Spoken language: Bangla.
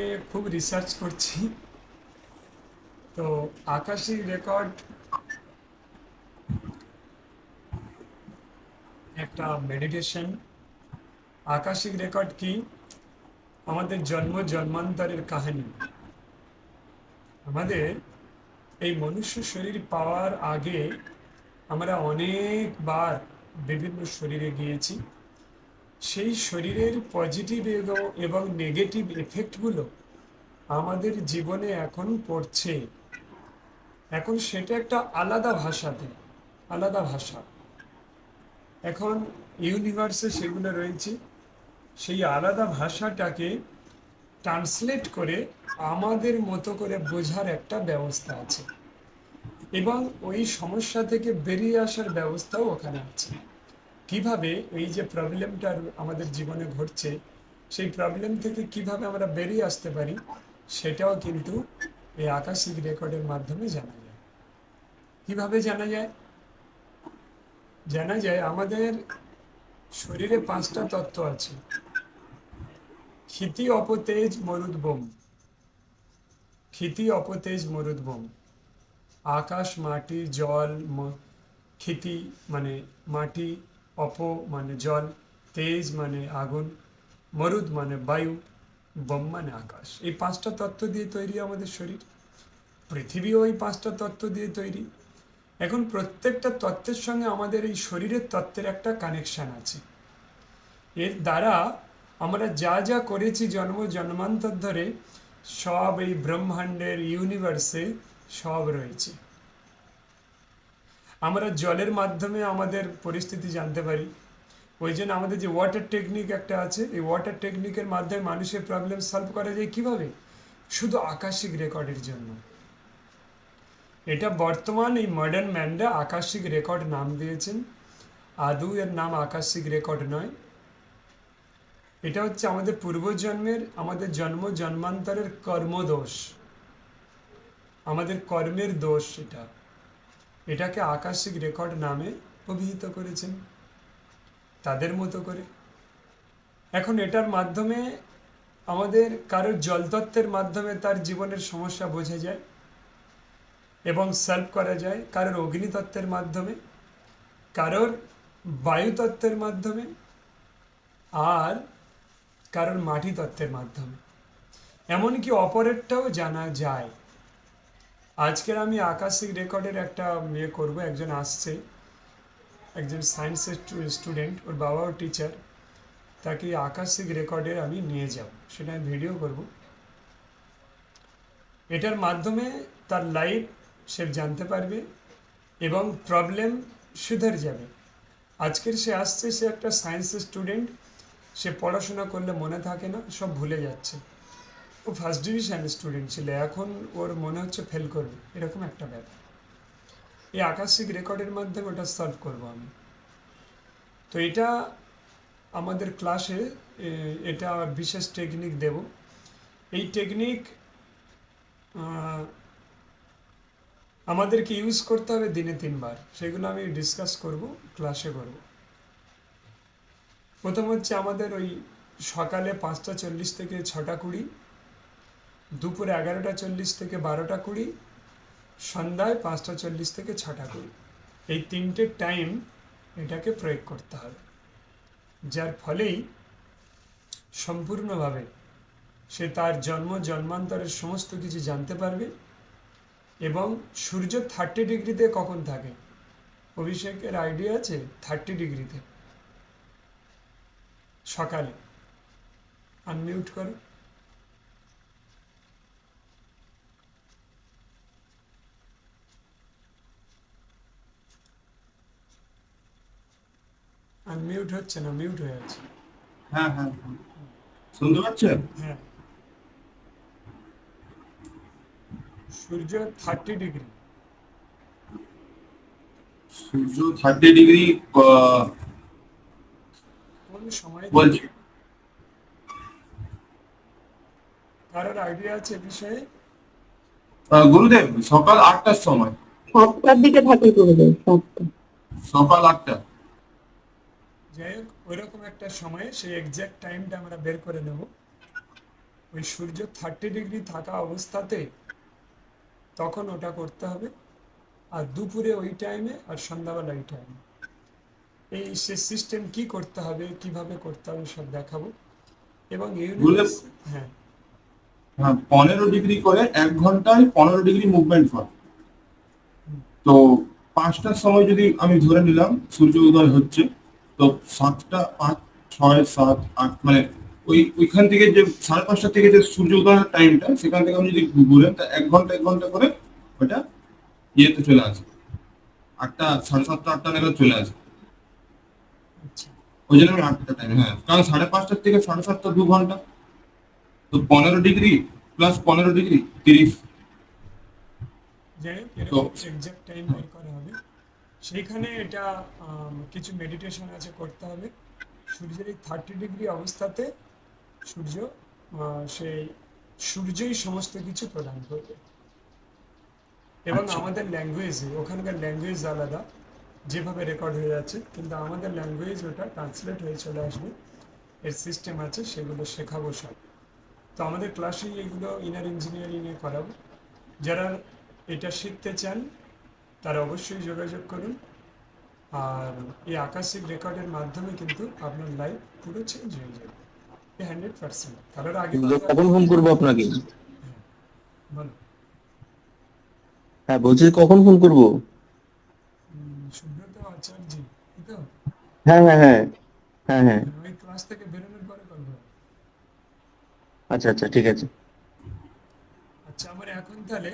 নিয়ে খুব রিসার্চ করছি। তো আকাশিক রেকর্ড একটা মেডিটেশন আকাশিক রেকর্ড কি? আমাদের জন্ম জন্মান্তরের কাহিনী। আমাদের এই মনুষ্য শরীর পাওয়ার আগে আমরা অনেকবার বিভিন্ন শরীরে গিয়েছি। সেই শরীরের পজিটিভ এবং নেগেটিভ এফেক্টগুলো আমাদের জীবনে এখন পড়ছে। এখন সেটা একটা আলাদা ভাষাতে, আলাদা ভাষা। এখন ইউনিভার্সে সেগুলো রয়েছে। সেই আলাদা ভাষাটাকে ট্রান্সলেট করে আমাদের মতো করে বোঝার একটা ব্যবস্থা আছে। এবং ওই সমস্যা থেকে বেরিয়ে আসার ব্যবস্থাও ওখানে আছে। কীভাবে এই যে প্রবলেমটা আমাদের জীবনে ঘটছে, সেই প্রবলেম থেকে কীভাবে আমরা বেরিয়ে আসতে পারি, সেটাও কিন্তু এই আকাশিক রেকর্ডের মাধ্যমে জানা যায়। কীভাবে জানা যায়? জানা যায় আমাদের শরীরে পাঁচটা তত্ত্ব আছে। ক্ষিতি, অপতেজ মরুদ্বোম ক্ষিতি, অপতেজ মরুদ্বোম আকাশ, মাটি, জল ক্ষিতি মানে মাটি অপ মানে জল, তেজ মানে আগুন, মরুদ মানে বায়ু, বোম মানে আকাশ। এই পাঁচটা তত্ত্ব দিয়ে তৈরি আমাদের শরীর। পৃথিবীও এই পাঁচটা তত্ত্ব দিয়ে তৈরি। এখন প্রত্যেকটা তত্ত্বের সঙ্গে আমাদের এই শরীরের তত্ত্বের একটা কানেকশান আছে। এর দ্বারা আমরা যা যা করেছি জন্ম, জন্মান্তর ধরে সব এই ব্রহ্মাণ্ডের ইউনিভার্সে সব রয়েছে। আমরা জলের মাধ্যমে আমাদের পরিস্থিতি জানতে পারি। ওই জন্য আমাদের যে ওয়াটার টেকনিক একটা আছে, এই ওয়াটার টেকনিকের মাধ্যমে মানুষের প্রবলেম সলভ করা যায় কীভাবে? শুধু আকাশিক রেকর্ডের জন্য। এটা বর্তমান এই মডার্ন ম্যানরা আকাশিক রেকর্ড নাম দিয়েছেন। আদৌ এর নাম আকাশিক রেকর্ড নয়। এটা হচ্ছে আমাদের পূর্বজন্মের, আমাদের জন্ম জন্মান্তরের কর্মদোষ। আমাদের কর্মের দোষ এটা। এটাকে আকাশিক রেকর্ড নামে অভিহিত করেছেন। তাদের মতো করে। এখন এটার মাধ্যমে আমাদের কারোর জলতত্ত্বের মাধ্যমে তার জীবনের সমস্যা বোঝা যায় এবং সলভ করা যায়। কারোর অগ্নিতত্ত্বের মাধ্যমে, কারোর বায়ুতত্ত্বের মাধ্যমে, আর কারোর মাটি তত্ত্বের মাধ্যমে। এমনকি অপরেরটাও জানা যায়। আজকের আমি আকাশিক রেকর্ডের একটা ইয়ে করব, একজন আসছে, একজন সায়েন্সের স্টুডেন্ট ওর বাবা বাবাও টিচার তাকে আকাশিক রেকর্ডের আমি নিয়ে যাব, সেটা আমি ভিডিও করব। এটার মাধ্যমে তার লাইফ সে জানতে পারবে এবং প্রবলেম সুধর যাবে। আজকের সে আসছে, সে একটা সায়েন্সের স্টুডেন্ট সে পড়াশোনা করলে মনে থাকে না, সব ভুলে যাচ্ছে। ও ফার্স্ট ডিভিশন স্টুডেন্ট ছিল, এখন ওর মনে হচ্ছে ফেল করবে, এরকম একটা ব্যাপার। এই আকাশিক রেকর্ডের মাধ্যমে ওটা সলভ করব আমি। তো এটা আমাদের ক্লাসে এটা বিশেষ টেকনিক দেব। এই টেকনিক আমাদেরকে ইউজ করতে হবে দিনে তিনবার। সেগুলো আমি ডিসকাস করব ক্লাসে করব। প্রথম হচ্ছে আমাদের ওই সকালে পাঁচটা চল্লিশ থেকে ছটা কুড়ি। দুপুরে এগারোটা চল্লিশ থেকে বারোটা কুড়ি, সন্ধ্যায় পাঁচটা চল্লিশ থেকে ছটা কুড়ি। এই তিনটে টাইম এটাকে প্রয়োগ করতে হবে। যার ফলেই সম্পূর্ণভাবে সে তার জন্ম, জন্মান্তরের সমস্ত কিছু জানতে পারবে এবং সূর্য থার্টি ডিগ্রিতে কখন থাকে? অভিষেকের আইডিয়া আছে থার্টি ডিগ্রিতে। সকালে। আনমিউট করো। আনমিউট হচ্ছে না মিউট হয়ে আছে হ্যাঁ হ্যাঁ হ্যাঁ। শুনতে পাচ্ছেন? হ্যাঁ। সূর্য থার্টি ডিগ্রি সূর্য থার্টি ডিগ্রি কোন সময় বলছি। কারোর আইডিয়া আছে এ বিষয়ে? আহ, গুরুদেব সকাল আটটার সময়। সাতটার দিকে থাকে গুরুদেব সাতটা। সকাল আটটা। যাই হোক ওইরকম একটা সময়ে সেই এক্সাক্ট টাইমটা আমরা বের করে নেব। ওই সূর্য থার্টি ডিগ্রি থাকা অবস্থাতে তখন ওটা করতে হবে। আর দুপুরে ওই টাইমে আর সন্ধ্যাবেলা ওই টাইমে এই সে সিস্টেম কি করতে হবে কীভাবে করতে হবে সব দেখাবো। এবং ইউনিভার্স হ্যাঁ। হ্যাঁ পনেরো ডিগ্রি করে এক ঘন্টায় পনেরো ডিগ্রি মুভমেন্ট হয় তো পাঁচটার সময় যদি আমি ধরে নিলাম সূর্য উদয় হচ্ছে তো সাতটা পাঁচ ছয় সাত আট মানে ওই ওইখান থেকে যে সাড়ে পাঁচটা থেকে যে সূর্য উদয়ের টাইমটা সেখান থেকে আমি যদি ঘুরেন তা এক ঘণ্টা এক ঘণ্টা করে ওটা ইয়েতে চলে আসবে। আটটা সাড়ে সাতটা আটটা নাগাদ চলে আসে আচ্ছা। ওই জন্য আমি আটটা টাইম হ্যাঁ। কারণ সাড়ে পাঁচটার থেকে সাড়ে সাতটা দু ঘণ্টা। তো পনেরো ডিগ্রি প্লাস পনেরো ডিগ্রি তিরিশ। তো- এক্সাক্ট টাইম বের করা হবে। সেইখানে এটা কিছু মেডিটেশন আছে করতে হবে। সূর্যের এই থার্টি ডিগ্রি অবস্থাতে সূর্য সেই সূর্যই সমস্ত কিছু প্রদান করবে। এবং আচ্ছা। আমাদের ল্যাঙ্গুয়েজে ওখানকার ল্যাঙ্গুয়েজ আলাদা যেভাবে রেকর্ড হয়ে যাচ্ছে। কিন্তু আমাদের ল্যাঙ্গুয়েজ ওটা ট্রান্সলেট হয়ে চলে আসবে। এর সিস্টেম আছে সেগুলো শেখাবো সব। তো আমাদের ক্লাসেই এগুলো ইনার ইঞ্জিনিয়ারিংয়ে করাবো। যারা এটা শিখতে চান তারা অবশ্যই যোগাযোগ করুন। আর এই আকাশিক রেকর্ডের মাধ্যমে কিন্তু আপনার লাইফ পুরো চেঞ্জ হয়ে যাবে। হান্ড্রেড পার্সেন্ট কারোর আগে কখন ফোন করব আপনাকে? বলো হ্যাঁ বলছি কখন ফোন করব? সুব্রত আচার্য তো? হ্যাঁ হ্যাঁ হ্যাঁ হ্যাঁ হ্যাঁ। ওই ক্লাস থেকে বেরোনোর পরে করব। আচ্ছা আচ্ছা ঠিক আছে। আচ্ছা আমার এখন তাহলে